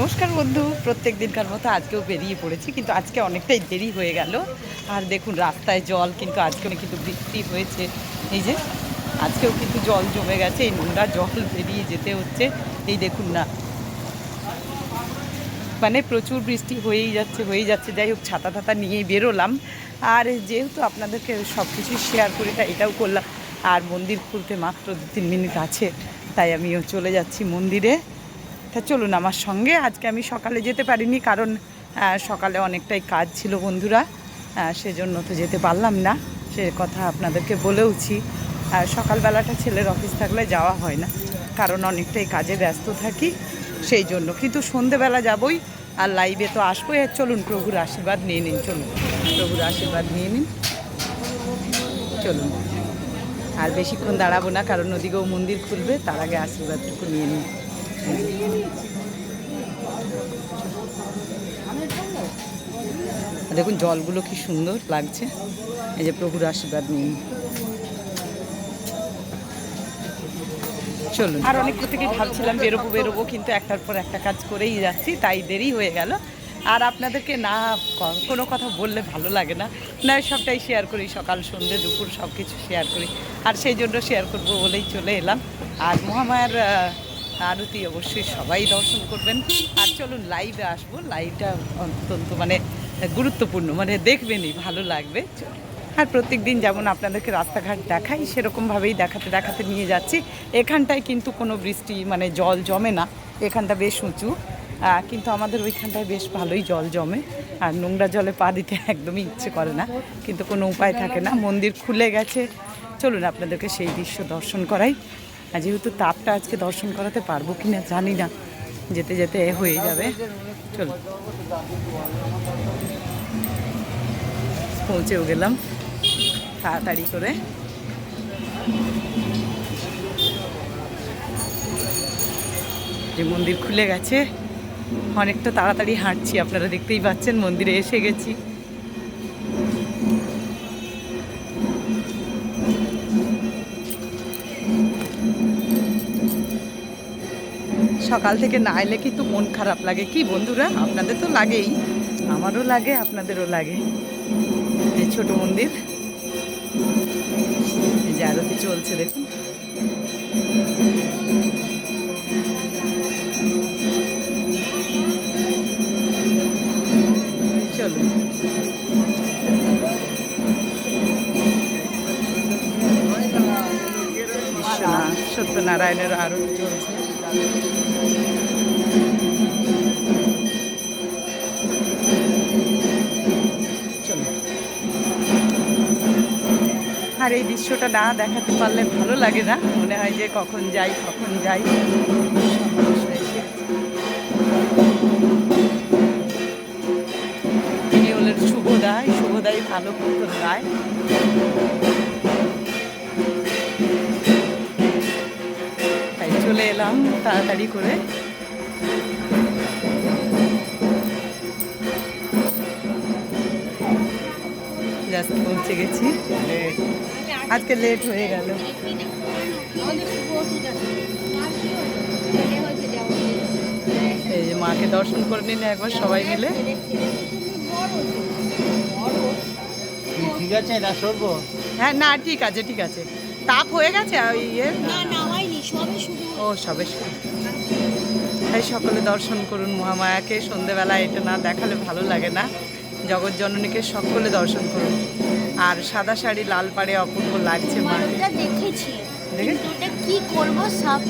নমস্কার বন্ধু, প্রত্যেক দিনকার মতো আজকেও বেরিয়ে পড়েছি, কিন্তু আজকে অনেকটাই দেরি হয়ে গেল। আর দেখুন, রাস্তায় জল, কিন্তু আজকেও কিন্তু বৃষ্টি হয়েছে। এই যে, আজকেও কিন্তু জল জমে গেছে, এই নোংরা জল বেরিয়ে যেতে হচ্ছে। এই দেখুন না মানে প্রচুর বৃষ্টি হয়েই যাচ্ছে হয়েই যাচ্ছে। যাই হোক, ছাতা টাতা নিয়ে বেরোলাম। আর যেহেতু আপনাদেরকে সব কিছু শেয়ার করে এটাও করলাম। আর মন্দির খুলতে মাত্র দু তিন মিনিট আছে, তাই আমিও চলে যাচ্ছি মন্দিরে। তা চলুন আমার সঙ্গে। আজকে আমি সকালে যেতে পারিনি কারণ সকালে অনেকটাই কাজ ছিল বন্ধুরা। সেজন্য তো যেতে পারলাম না। সে কথা আপনাদেরকে বলেওছি। সকালবেলাটা ছেলের অফিস থাকলে যাওয়া হয় না। কারণ অনেকটাই কাজে ব্যস্ত থাকি। সেই জন্য কিন্তু সন্ধেবেলা যাবই আর লাইভে তো আসবোই। আর চলুন, প্রভুর আশীর্বাদ নিয়ে নিন, চলুন। প্রভুর আশীর্বাদ নিয়ে নিন। চলুন। আর বেশিক্ষণ দাঁড়াবো না, কারণ ওদিকেও মন্দির খুলবে, তার আগে আশীর্বাদটুকু নিয়ে নিন। দেখুন, জলগুলো কি সুন্দর লাগছে। এই যে প্রভুর আশীর্বাদ নিন চলুন। আর অনেক থেকে ভাবছিলাম বেরোবো বেরোবো, কিন্তু একটার পর একটা কাজ করেই যাচ্ছি, তাই দেরি হয়ে গেল। আর আপনাদেরকে না, কোনো কথা বললে ভালো লাগে না। না, সবটাই শেয়ার করি, সকাল সন্ধ্যে দুপুর সব কিছু শেয়ার করি। আর সেই জন্য শেয়ার করব বলেই চলে এলাম। আর মহামায়ার আরতি অবশ্যই সবাই দর্শন করবেন। আর চলুন লাইভে আসব। লাইভটা অত্যন্ত মানে গুরুত্বপূর্ণ মানে দেখবেনই ভালো লাগবে। আর প্রত্যেক দিন যেমন আপনাদেরকে রাস্তাঘাট দেখাই, সেরকমভাবেই দেখাতে দেখাতে নিয়ে যাচ্ছি। এখানটায় কিন্তু কোনো বৃষ্টি মানে জল জমে না। এখানটা বেশ উঁচু। কিন্তু আমাদের ওইখানটায় বেশ ভালোই জল জমে। আর নোংরা জলে পা দিতে একদমই ইচ্ছে করে না। কিন্তু কোনো উপায় থাকে না। মন্দির খুলে গেছে। চলুন আপনাদেরকে সেই দৃশ্য দর্শন করাই। আর যেহেতু তাপটা আজকে দর্শন করাতে পারব কি না জানি না। যেতে যেতে হয়ে যাবে। চলুন পৌঁছেও গেলাম। তাড়াতাড়ি করে। যে মন্দির খুলে গেছে। অনেকটা তাড়াতাড়ি হাঁটছি, আপনারা দেখতেই পাচ্ছেন, মন্দিরে এসে গেছি। সকাল থেকে না এলে কিন্তু মন খারাপ লাগে। কি বন্ধুরা? আপনাদের তো লাগেই। আমারও লাগে, আপনাদেরও লাগে। এই ছোট মন্দির। এই যে আরতি চলছে, দেখুন। চলুন। সত্যনারায়ণের আরতি চলছে। আর এই দৃশ্যটা না দেখাতে পারলে ভালো লাগে না। মনে হয় যে কখন যাই কখন যাই। তিনি হলেন শুভদাই ভালো কীর্তন গায় চলে এলাম তাড়াতাড়ি করে। জাস্ট পৌঁছে গেছি। আজকে লেট হয়ে গেল। এই যে মাকে দর্শন করে নিন একবার সবাই মিলে। ঠিক আছে না সরবো। হ্যাঁ না ঠিক আছে ঠিক আছে। তাপ হয়ে গেছে ওই ইয়ে? না ও সবে তাই সকলে দর্শন করুন মহামায়াকে। সন্ধেবেলা এটা না দেখালে ভালো লাগে না। জগৎ জননীকে সকলে দর্শন করুন। আর সাদা শাড়ি লাল পাড়ে অপূর্ব লাগছে মা দেখেছি। দেখে? কি করব সাপ